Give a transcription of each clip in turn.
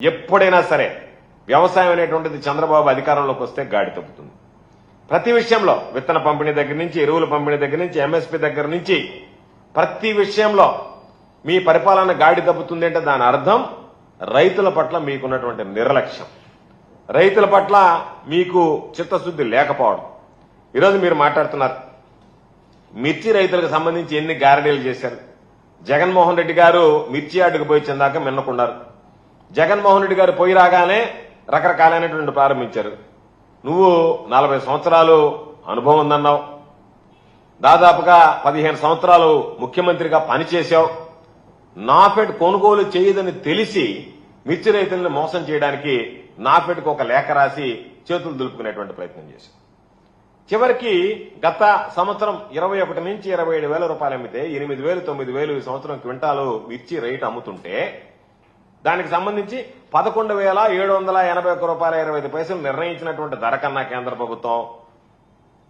ఎప్పుడైనా సరే వ్యవసాయం అనేటువంటిది చంద్రబాబు అధికారంలోకి వస్తే గాడి తప్పుతుంది ప్రతి విషయంలో విత్తన పంపిణీ దగ్గర నుంచి ఎరువుల పంపిణీ దగ్గర నుంచి ఎంఎస్పీ దగ్గర నుంచి ప్రతి విషయంలో మీ పరిపాలన గాడి తప్పుతుంది అంటే దాని అర్థం రైతుల పట్ల మీకున్నటువంటి నిర్లక్ష్యం. రైతుల పట్ల మీకు చిత్తశుద్ధి లేకపోవడం. ఈరోజు మీరు మాట్లాడుతున్నారు మిర్చి రైతులకు సంబంధించి ఎన్ని గ్యారంటీలు చేశారు? జగన్మోహన్ రెడ్డి గారు మిర్చి యార్డుకు పోయి చెందాక మిన్నకున్నారు జగన్మోహన్ రెడ్డి గారు పోయి రాగానే రకరకాలైనటువంటి ప్రారంభించారు. నువ్వు నలభై సంవత్సరాలు అనుభవం ఉందన్నావు. దాదాపుగా పదిహేను సంవత్సరాలు ముఖ్యమంత్రిగా పనిచేశావు. నాఫెడ్ కొనుగోలు చేయదని తెలిసి మిర్చి రైతులను మోసం చేయడానికి నాఫెడ్కు ఒక లేఖ రాసి చేతులు దులుపుకునేటువంటి ప్రయత్నం చేశావు. చివరికి గత సంవత్సరం ఇరవై ఒకటి నుంచి ఇరవై ఏడు వేల రూపాయలు అమ్మితే ఎనిమిది వేలు తొమ్మిది వేలు ఈ సంవత్సరం క్వింటాలు మిర్చి రేటు అమ్ముతుంటే దానికి సంబంధించి పదకొండు వేల ఏడు వందల ఎనభై ఒక్క రూపాయల ఇరవై ఐదు పైసలు నిర్ణయించినటువంటి ధర కన్నా కేంద్ర ప్రభుత్వం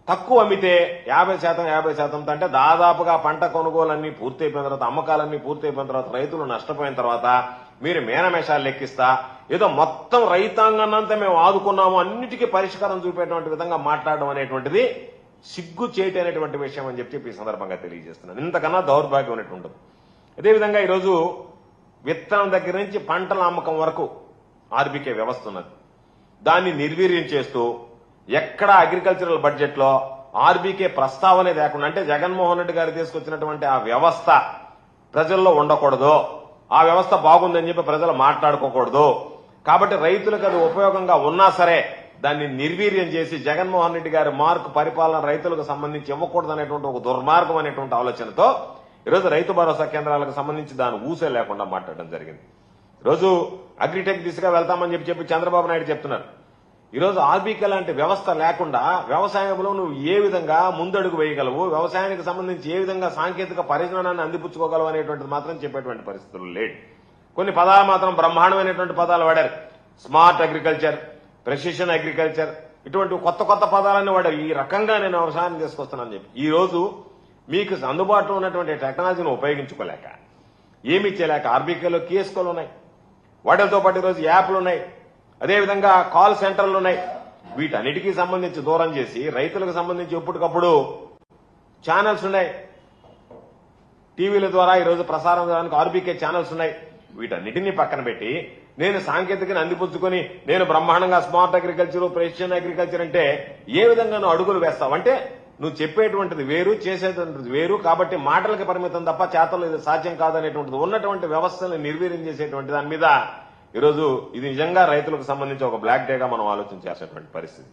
తక్కువ అమ్మితే యాభై శాతం యాభై శాతం అంటే దాదాపుగా పంట కొనుగోలన్నీ పూర్తి అయిపోయిన తర్వాత అమ్మకాలన్నీ పూర్తి అయిపోయిన తర్వాత రైతులు నష్టపోయిన తర్వాత మీరు మేనమేషాలు లెక్కిస్తా ఏదో మొత్తం రైతాంగాన్నంతా మేము ఆదుకున్నాము అన్నిటికీ పరిష్కారం చూపేటువంటి విధంగా మాట్లాడడం అనేటువంటిది సిగ్గు చేయటి అనేటువంటి విషయం అని చెప్పి ఈ సందర్భంగా తెలియజేస్తున్నాను. ఇంతకన్నా దౌర్భాగ్యం అనేటువంటిది. అదేవిధంగా ఈరోజు విత్తనం దగ్గర నుంచి పంటల అమ్మకం వరకు ఆర్బీకే వ్యవస్థ ఉన్నది. దాన్ని నిర్వీర్యం చేస్తూ ఎక్కడ అగ్రికల్చరల్ బడ్జెట్లో ఆర్బీకే ప్రస్తావనే లేకుండా అంటే జగన్మోహన్ రెడ్డి గారు తీసుకొచ్చినటువంటి ఆ వ్యవస్థ ప్రజల్లో ఉండకూడదు. ఆ వ్యవస్థ బాగుందని చెప్పి ప్రజలు మాట్లాడుకోకూడదు. కాబట్టి రైతులకు అది ఉపయోగంగా ఉన్నా సరే దాన్ని నిర్వీర్యం చేసి జగన్మోహన్ రెడ్డి గారి మార్కు పరిపాలన రైతులకు సంబంధించి ఇవ్వకూడదు అనేటువంటి ఒక దుర్మార్గం అనేటువంటి ఆలోచనతో ఈరోజు రైతు భరోసా కేంద్రాలకు సంబంధించి దాని ఊసే లేకుండా మాట్లాడడం జరిగింది. ఈరోజు అగ్రిటెక్ దిశగా వెళ్తామని చెప్పి చెప్పి చంద్రబాబు నాయుడు చెప్తున్నారు. ఈరోజు ఆర్బీకే లాంటి వ్యవస్థ లేకుండా వ్యవసాయంలో నువ్వు ఏ విధంగా ముందడుగు వేయగలవు వ్యవసాయానికి సంబంధించి ఏ విధంగా సాంకేతిక పరిజ్ఞానాన్ని అందిపుచ్చుకోగలవు అనేటువంటిది మాత్రం చెప్పేటువంటి పరిస్థితులు లేడు కొన్ని పదాలు మాత్రం బ్రహ్మాండమైనటువంటి పదాలు వాడారు. స్మార్ట్ అగ్రికల్చర్ ప్రెసిషన్ అగ్రికల్చర్ ఇటువంటి కొత్త కొత్త పదాలన్నీ వాడారు. ఈ రకంగా నేను వ్యవసాయం తీసుకొస్తున్నాను చెప్పి. ఈ రోజు మీకు అందుబాటులో ఉన్నటువంటి టెక్నాలజీని ఉపయోగించుకోలేక ఏమి చేయలేక ఆర్బీకేలో కేసుకోలు ఉన్నాయి. వాటితో పాటు ఈరోజు యాప్లు ఉన్నాయి. అదేవిధంగా కాల్ సెంటర్లు ఉన్నాయి. వీటన్నిటికీ సంబంధించి దూరం చేసి రైతులకు సంబంధించి ఎప్పటికప్పుడు ఛానల్స్ ఉన్నాయి. టీవీల ద్వారా ఈరోజు ప్రసారం చేయడానికి ఆర్బీకే ఛానల్స్ ఉన్నాయి. వీటన్నిటినీ పక్కన పెట్టి నేను సాంకేతికను అందిపుచ్చుకొని నేను బ్రహ్మాండంగా స్మార్ట్ అగ్రికల్చర్ ప్రెసిషన్ అగ్రికల్చర్ అంటే ఏ విధంగా అడుగులు వేస్తావంటే నువ్వు చెప్పేటువంటిది వేరు చేసేటువంటిది వేరు కాబట్టి మాటలకి పరిమితం తప్ప చేతలు ఇది సాధ్యం కాదనేటువంటిది ఉన్నటువంటి వ్యవస్థను నిర్వీర్యం చేసేటువంటి దాని మీద ఈరోజు ఇది నిజంగా రైతులకు సంబంధించి ఒక బ్లాక్ డేగా మనం ఆలోచించాల్సినటువంటి పరిస్థితి.